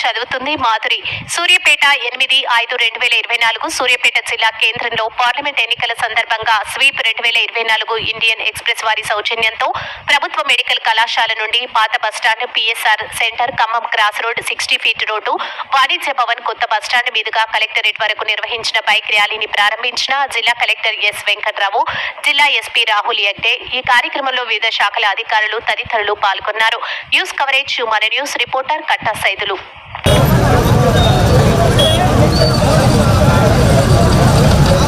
చదువుతుంది మాధురి. సూర్యపేట ఎనిమిది ఐదు రెండు వేల ఇరవై నాలుగు సూర్యపేట జిల్లా కేంద్రంలో పార్లమెంట్ ఎన్నికల సందర్భంగా స్వీప్ రెండు వేల ఇరవై నాలుగు ఇండియన్ ఎక్స్ప్రెస్ వారి సౌజన్యంతో ప్రభుత్వ మెడికల్ కళాశాల నుండి పాత bus stand PSR centre Khammam cross road sixty feet road Vanijya Bhavan కొత్త బస్టాండ్ మీదుగా కలెక్టరేట్ వరకు నిర్వహించిన బైక్ ర్యాలీని ప్రారంభించిన జిల్లా కలెక్టర్ ఎస్ వెంకట్రావు జిల్లా ఎస్పీ రాహుల్ యగ్డే ఈ కార్యక్రమంలో వివిధ శాఖల అధికారులు తదితరులు పాల్గొన్నారు. న్యూస్ కవరేజ్ మన న్యూస్ రిపోర్టర్ కట్టా సైదులు.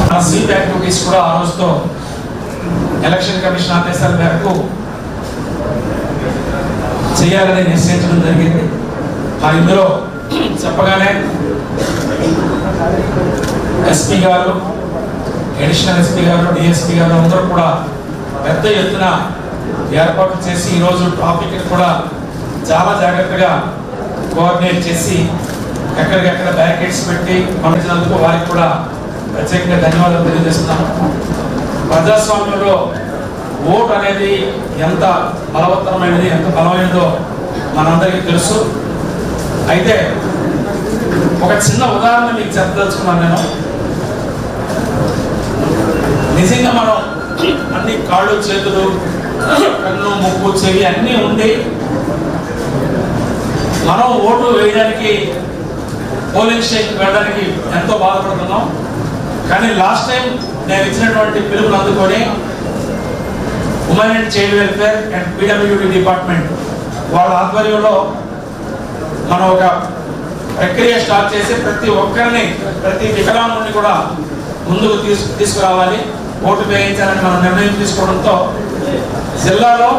మన స్వీప్ యాక్టివిటీస్ కూడా ఆ రోజుతో ఎలక్షన్ కమిషన్ ఆదేశాల మేరకు చేయాలని నిశ్చయించడం జరిగింది. ఆ ఇందులో చెప్పగానే ఎస్పీ గారు అడిషనల్ ఎస్పీ గారు డిఎస్పీ గారు అందరూ కూడా పెద్ద ఎత్తున ఏర్పాటు చేసి ఈరోజు టాపిక్ కూడా చాలా జాగ్రత్తగా కోఆర్డినేట్ చేసి ఎక్కడికెక్కడ బ్యారికేడ్స్ పెట్టి పంపించినందుకు వారికి కూడా ప్రత్యేకంగా ధన్యవాదాలు తెలియజేస్తున్నాను. ప్రజాస్వామ్యంలో ఓటు అనేది ఎంత బలవత్తరమైనది ఎంత బలమైనదో మనందరికీ తెలుసు. అయితే ఒక చిన్న ఉదాహరణ మీకు చెప్పదలుచుకున్నాను నేను. నిజంగా మనం అన్ని కాళ్ళు చేతులు కన్ను ముక్కు చెవి అన్నీ ఉండి మనం ఓటు వేయడానికి పోలింగ్ స్టేషన్ వెళ్ళడానికి ఎంతో బాధపడుతున్నాం. కానీ లాస్ట్ టైం నేను ఇచ్చినటువంటి పిలుపుని అందుకొని women and child welfare and PWD department వాళ్ళ ఆధ్వర్యంలో మనం ఒక ప్రక్రియ స్టార్ట్ చేసి ప్రతి ఒక్కరిని ప్రతి వికలాంగుని కూడా ముందుకు తీసు తీసుకురావాలి. ఓటు వేయించాలని మనం నిర్ణయం తీసుకోవడంతో జిల్లాలో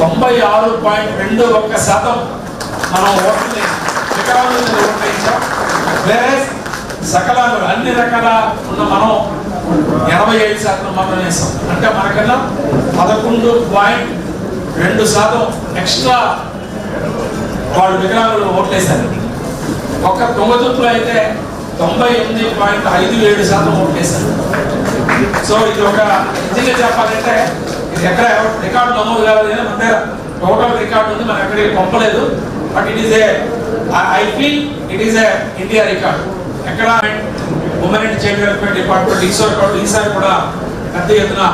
తొంభై ఆరు పాయింట్ రెండు ఒక్క శాతం మనం ఓట్లని వికలాంగుల ఓటు వేయించాం వేరే సకలాంగులు అన్ని రకాల ఉన్న మనం ఎనభై ఐదు శాతం మాత్రం వేస్తాం అంటే మనకన్నా పదకొండు పాయింట్ రెండు శాతం ఎక్స్ట్రా వాళ్ళు వికలాంగులు ఓట్లేశారు ఒక్క తొంగతుప్పులో అయితే తొంభై ఎనిమిది పాయింట్ ఐదు ఏడు శాతం ఓట్లేశారు సో ఇది ఒక నిజంగా చెప్పాలంటే ఇది ఎక్కడ రికార్డు నమోదు కాలేదు కానీ మన దగ్గర టోటల్ రికార్డు ఉంది మనం ఎక్కడికి పంపలేదు but it is a I feel it is a India record ఎక్కడ women and child development department ఈసారి కూడా ఈసారి కూడా పెద్ద ఎత్తున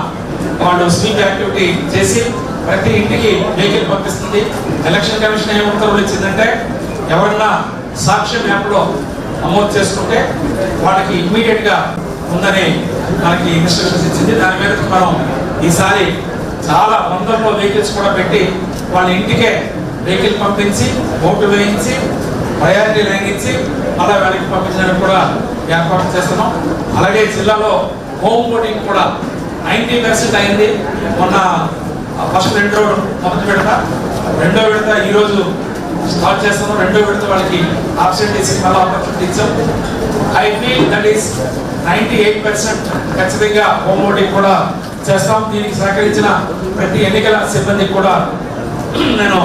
వాళ్ళు స్వీప్ యాక్టివిటీ చేసి ప్రతి ఇంటికి వెహికల్ పంపిస్తుంది. ఎలక్షన్ కమిషన్ ఏ ఉత్తర్వులు ఇచ్చిందంటే ఎవరన్నా సాక్ష్యం యాప్లో నమోదు చేసుకుంటే వాళ్ళకి ఇమ్మీడియట్గా ఉందని మనకి ఇన్స్ట్రక్షన్స్ ఇచ్చింది. దాని మీద మనం ఈసారి చాలా వందల్లో వెహికల్స్ కూడా పెట్టి వాళ్ళ ఇంటికే వెహికల్ పంపించి ఓటు వేయించి ప్రయారిటీ లైన్ ఇచ్చి అలా వెనక్కి పంపించడానికి కూడా ఏర్పాటు చేస్తున్నాం. అలాగే జిల్లాలో హోమ్ ఓటింగ్ కూడా నైంటీ పర్సెంట్ అయింది. మొన్న ఫస్ట్ రెండో మొదటి విడత రెండో విడత ఈరోజు స్టార్ట్ చేస్తున్నాం. రెండో విడత వాళ్ళకి ఆబ్సెంట్ ఇచ్చి మళ్ళీ ఆపర్చునిటీ ఇచ్చాం. I feel that is ninety eight percent ఖచ్చితంగా హోమ్ ఓటింగ్ కూడా చేస్తాం. దీనికి సహకరించిన ప్రతి ఎన్నికల సిబ్బందికి కూడా నేను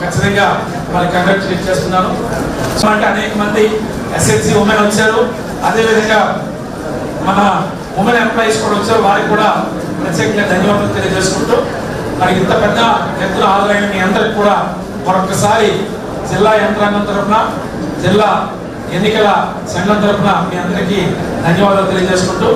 ఖచ్చితంగా వాళ్ళు కంగ్రాచులేట్ చేస్తున్నాను సో అంటే అనేక మంది ఎస్ఎల్సి ఉమెన్ వచ్చారు. అదేవిధంగా మన ఉమెన్ ఎంప్లాయీస్ కూడా వచ్చారు. వారికి కూడా ప్రత్యేకంగా ధన్యవాదాలు తెలియజేసుకుంటూ మరి ఇంత పెద్ద ఎత్తున హాజరైన మీ అందరికి కూడా మరొకసారి జిల్లా యంత్రాంగం తరఫున జిల్లా ఎన్నికల సంఘం తరఫున మీ అందరికీ ధన్యవాదాలు తెలియజేసుకుంటూ